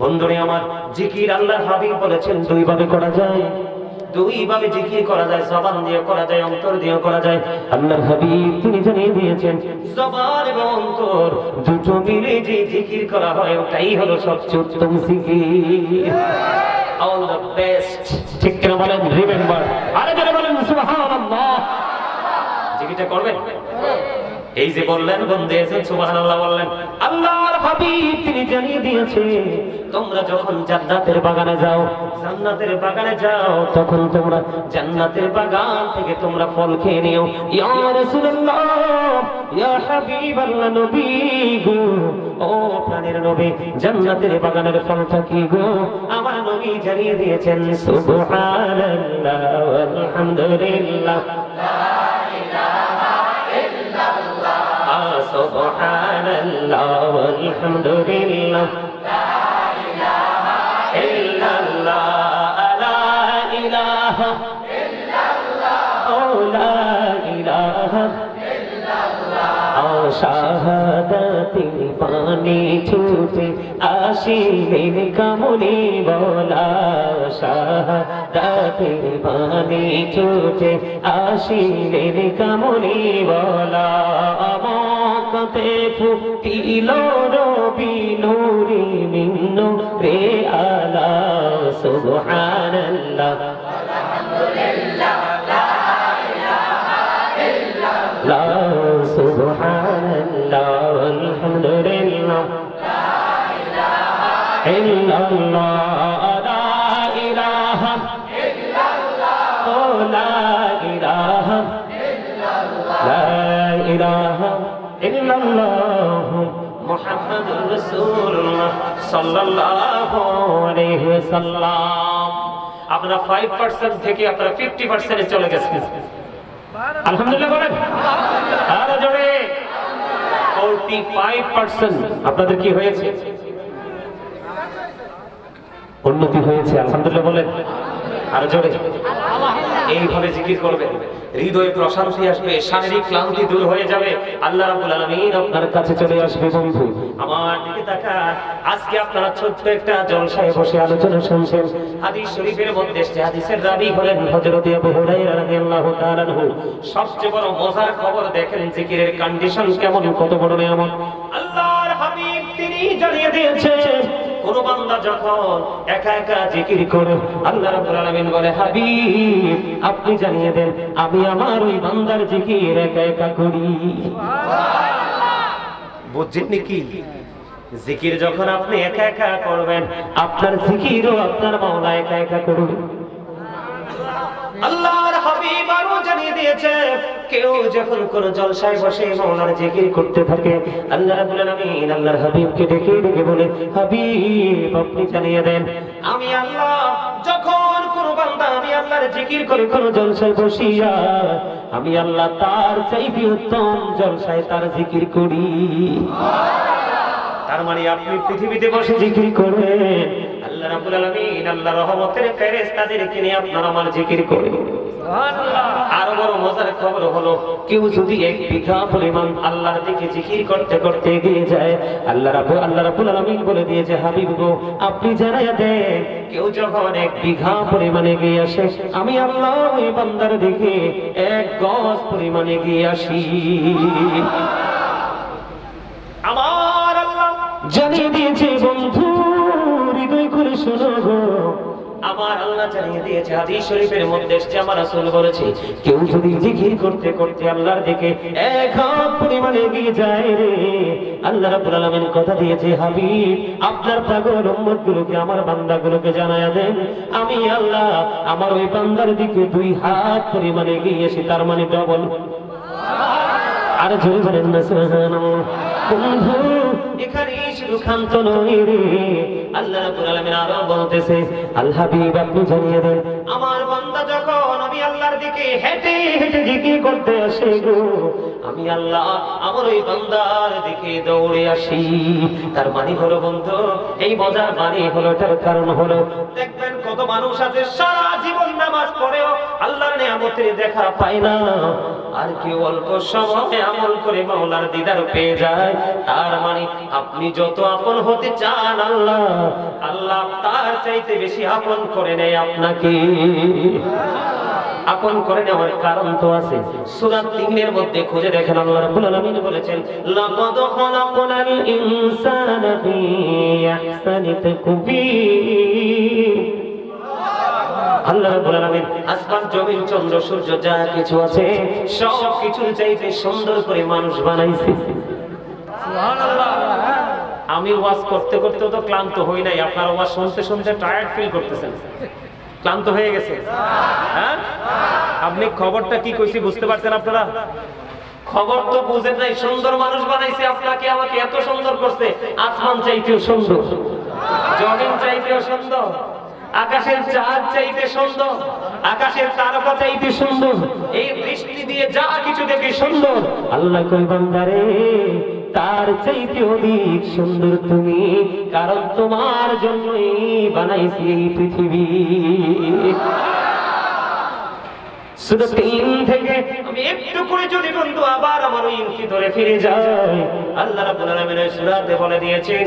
বন্ধুরে আমার, জিকির আল্লাহর হাবিব বলেছেন দুই ভাবে করা যায়। দুই ভাবে জিকির করা যায়, জবান দিয়ে করা যায়, অন্তর দিয়ে করা যায়। আল্লাহর হাবিব তিনি জানিয়ে দিয়েছেন, জবান এবং অন্তর দুটো মিলে যে জিকির করা হয়, ওটাই হলো সবচেয়ে উত্তম জিকির। অল দ্য বেস্ট ঠিক কিনা বলেন? রিমেম্বার আরে যারা বলেন, সুবহানাল্লাহ। জিকিরটা করবেন? এই যে বললেন এসে সুবহানাল্লাহ বললেন। আল্লাহর হাবিব তিনি জানিয়ে দিয়েছে তোমরা যখন জান্নাতের বাগানে যাও, জান্নাতের বাগানে যাও, তখন তোমরা জান্নাতের বাগান থেকে তোমরা ফল খেয়ে নিও। ইয়া রাসূলুল্লাহ, ইয়া হাবিবাল্লাহ নবী গো। ও প্রাণের নবী, জান্নাতের বাগানের ফল থাকি গো? আমার নবী জানিয়ে দিয়েছেন, সুবহানাল্লাহ, আলহামদুলিল্লাহ। سبحان الله والحمد لله لا إله إلا الله لا إله إلا الله لا إله শাহাদাতি পানি ছুটে আসিলেন কামনি বলা শাহাদাতি পানি ছুটে আসিলেন কামনি বলা পে ফুটিল রবি নুরি মিন্নু রে আলা, সুবহানাল্লাহ। আলহামদুলিল্লাহ লা ইলাহা ইল্লাল্লাহ সুবহানাল্লাহ, আলহামদুলিল্লাহ। লা ইলাহা ইল্লাল্লাহ আপনাদের কি হয়েছে? উন্নতি হয়েছে আলহামদুলিল্লাহ বলেন। আরও জোরে। এইভাবে জিজ্ঞেস করবেন। হৃদয়ে প্রশান্তি আসবে, শারীরিক ক্লান্তি দূর হয়ে যাবে। আল্লাহ রাব্বুল আলামিন আপনার কাছে চলে আসবে বন্ধু। আমার দিকে তাকান। আজকে আপনারা ছোট্ট একটা জলসায় বসে আলোচনা শুনছেন। হাদিস শরীফের মধ্যে এসেছে, হাদিসের রাবি হলেন হযরত আবু হুরায়রা রাদিয়াল্লাহু তাআলা সবচেয়ে বড় মজার খবর দেখেন, জিকিরের কন্ডিশন কেমন, কত বড় নিয়ামত। আল্লাহর হাবিব তিনি জানিয়ে দিয়েছেন কোন বান্দা যখন একা একা জিকির করে আল্লাহ রাব্বুল আলামিন বলে হাবিব আপনি জানিয়ে দেন আমি আমার ওই বান্দার জিকির একা একা করি। বুঝছেন নাকি? জিকির যখন আপনি একা একা করবেন আপনার জিকিরও আপনার মাওলা একা একা করবে। আরও জানিয়ে দিয়েছে কেউ যখন কোন জলসায় বসে মাওলার জিকির করতে থাকে আল্লাহ রাব্বুল আলামিন আল্লাহর হাবিবকে ডেকে ডেকে বলে হাবিব আপনি জানিয়ে দেন আমি আল্লাহ যখন কোন বান্দা আমি আল্লাহর জিকির করে কোন জলসায় বসিয়া আমি আল্লাহ তার চাইতে উত্তম জলসায় তার জিকির করি। তার মানে আপনি পৃথিবীতে বসে জিকির করবেন আল্লাহ রাব্বুল আলামিন আল্লাহ রহমতের ফেরেশতাদেরকে নিয়ে আপনার আমার জিকির করে। আরও বড় মজার খবর হলো কেউ যদি এক বিঘা পরিমাণ আল্লাহর দিকে জিকির করতে করতে এগিয়ে যায় আল্লাহ রাব্বুল আল্লাহ রাব্বুল আলামিন বলে দিয়েছে হাবিব গো আপনি জানাইয়া দেন কেউ যখন এক বিঘা পরিমাণ এগিয়ে আসে আমি আল্লাহ ওই বান্দার দিকে এক গজ পরিমাণ এগিয়ে আসি। আমার আল্লাহ জানিয়ে দিয়েছে বন্ধু গো। আমার আল্লাহ জানিয়ে দিয়েছে, হাদিস শরীফের মধ্যে আমার রাসূল বলেছে, কেউ যদি জিকির করতে করতে আল্লাহর দিকে এক হাত এগিয়ে যায় রে, আল্লাহ রাব্বুল আলামিন কথা দিয়েছে, হাবিব, আপনার পাগল উম্মতগুলোকে, আমার বান্দাগুলোকে জানায়া দেন, আমি আল্লাহ আমার ওই বান্দার দিকে দুই হাত পরিমাণে এগিয়ে এসে, তার মানে ডবল আর জোরে বলেন না, সুবহানাল্লাহ। আল্লাহ আল্লাহ দৌড়ে আসি। তার মানে হলো বন্ধু, এই মজার মানে হলো, এটার কারণ হলো, দেখবেন কত মানুষ আছে, সারা জীবন নামাজ পড়েও আল্লাহর নিয়ামতের দেখা পায় না। আর কেউ অল্প সময় আমল করে মাওলার দিদার পেয়ে যায়, তার মানে আপনি যত আপন হতে চান আল্লাহ আল্লাহ তার চাইতে বেশি আপন করে নেয় আপনাকে। আপন করে নেওয়ার কারণ তো আছে। সূরা তিনের মধ্যে খুঁজে দেখেন, আল্লাহ রাব্বুল আলামিন বলেছেন, লাকাদ খালাকনাল ইনসানা ফি আহসানি তাকবীর। আল্লাহ রাব্বুল আলামিন আসমান জমিন চন্দ্র সূর্য যা কিছু আছে সব কিছু চাইতে সুন্দর করে মানুষ বানাইছে। আমি ওয়াজ করতে করতে তো ক্লান্ত হই নাই আপনার ওয়াজ শুনতে শুনতে টায়ার্ড ফিল করতেছেন। ক্লান্ত হয়ে গেছে? হ্যাঁ? আপনি খবরটা কি কইছি বুঝতে পারছেন আপনারা? খবর তো বুঝেন নাই সুন্দর মানুষ বানাইছে আপনাকে আমাকে এত সুন্দর করছে আসমান চাইতেও সুন্দর জমিন চাইতেও সুন্দর। আকাশের চাঁদ চাইতে সুন্দর, আকাশের তারকা চাইতে সুন্দর, এই দৃষ্টি দিয়ে যা কিছু দেখি সুন্দর। আল্লাহ কই বান্দারে, তার চাইতে অধিক সুন্দর তুমি, কারণ তোমার জন্যই বানাইছি এই পৃথিবী। থেকে আবার আমার ধরে আল্লাহ বলে দিয়েছেন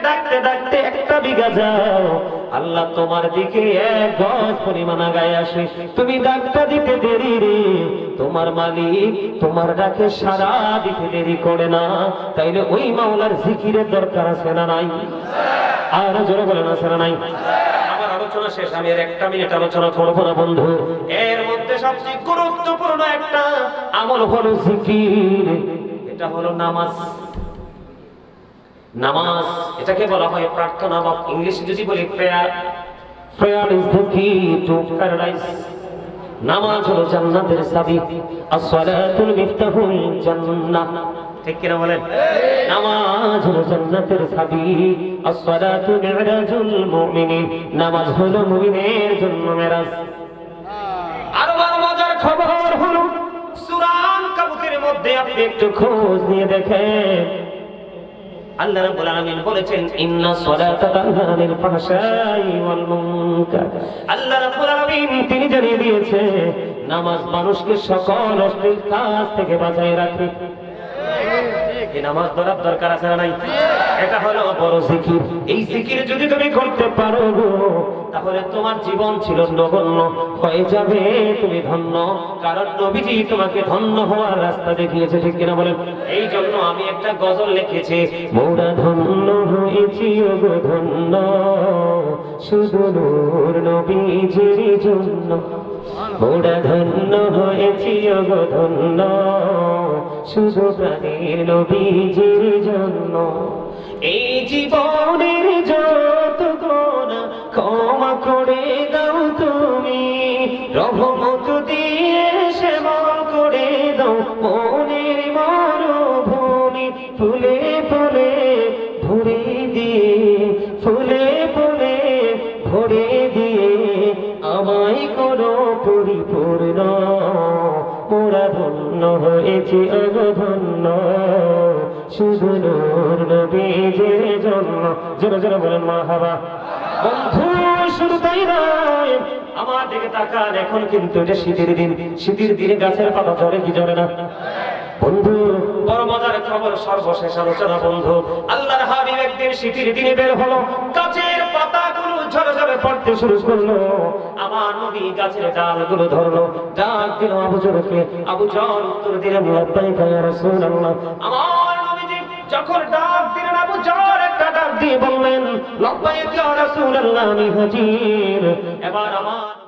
ডাকতে ডাকতে ডাকতে একটা বিঘা যাও। আল্লাহ তোমার দিকে এক গজ পরিমাণ আগায় আসে। তুমি ডাকটা দিতে দেরি রে। তোমার মালিক তোমার ডাকে সারা দিতে দেরি করে না। তাইলে ওই মাওলার জিকিরের দরকার আছে না নাই? আর জোরে বলে না সেনা নাই? আমার আলোচনা শেষ, আমি আর একটা মিনিট আলোচনা করব না, বন্ধু। এর মধ্যে সবচেয়ে গুরুত্বপূর্ণ একটা আমল হলো জিকির। এটা হলো নামাজ। নামাজ এটাকে বলা হয় প্রার্থনা বা ইংলিশে যদি বলি prayer prayer is the key to paradise নামাজ হলো জান্নাতের চাবি। আসসালাতুল মিফতাহুল জান্নাহ। ঠিক কিনা বলেন? নামাজ হলো জান্নাতের চাবি। আসসালাতু মিরাজুল মুমিনিন। নামাজ হলো মুমিনের জন্য মেরাজ। আরও বড় মজার খবর হলো সুরান কাবুতের মধ্যে আপনি একটু খোঁজ নিয়ে দেখেন। আল্লাহ রাব্বুল আলামিন বলেছেন, ইন্না সালাতা তানহা আনিল ফাহশাই ওয়াল মুনকার। আল্লাহ রাব্বুল আলামিন তিনি জানিয়ে দিয়েছে নামাজ মানুষকে সকল অশ্লীল কাজ থেকে বাঁচায় রাখে। এই নামাজ ধরার দরকার আছে না নাই? এটা হলো বড় জিকির। এই জিকির যদি তুমি করতে পারো তাহলে তোমার জীবন ছিল নগণ্য। হয়ে যাবে, তুমি ধন্য। কারণ নবীজি তোমাকে ধন্য হওয়ার রাস্তা দেখিয়েছে, ঠিক কিনা বলেন? এই জন্য আমি একটা গজল লিখেছি। মোরা ধন্য হয়েছি ধন্য। শুধু নবীজির জন্য। মোরা ধন্য হয়েছি ধন্য। শুধু প্রাণীর নবীজির জন্য। এই জীবনের যত গোনা ক্ষমা করে দাও তুমি রহমত দিয়ে সেবা করে দাও মনের মরুভূমি, ফুলে ফুলে ভরে দিয়ে, ফুলে ফুলে ভরে দিয়ে আমায় করো পরিপূর্ণ। মোরা হয়েছে অগধন্য। শুধু নূর নবীজের জন্য। জোরে জোরে বলেন, মা হাবা। বন্ধু, শুধু তাই নয়, আমার দিকে তাকান, এখন কিন্তু শীতের দিন। শীতের দিনে গাছের পাতা ঝরে কি ঝরে না? বন্ধু, বড় মজার খবর, সর্বশেষ আলোচনা, বন্ধু। আল্লাহর হাবিব একদিন শীতের দিনে বের হলো, গাছের পাতাগুলো ঝরে ঝরে পড়তে শুরু করল। আমার নবী গাছের ডালগুলো ধরলো, ডাক দিল আবু জরকে। আবু জর উত্তর দিলেন, লব্বাইকা ইয়া রাসূলুল্লাহ। আমার যখন ডাক দিলেন আবু জার একটা ডাক দিয়ে বললেন লব্বাইক ইয়া রাসূলুল্লাহ, আমি হাজির। এবার আমার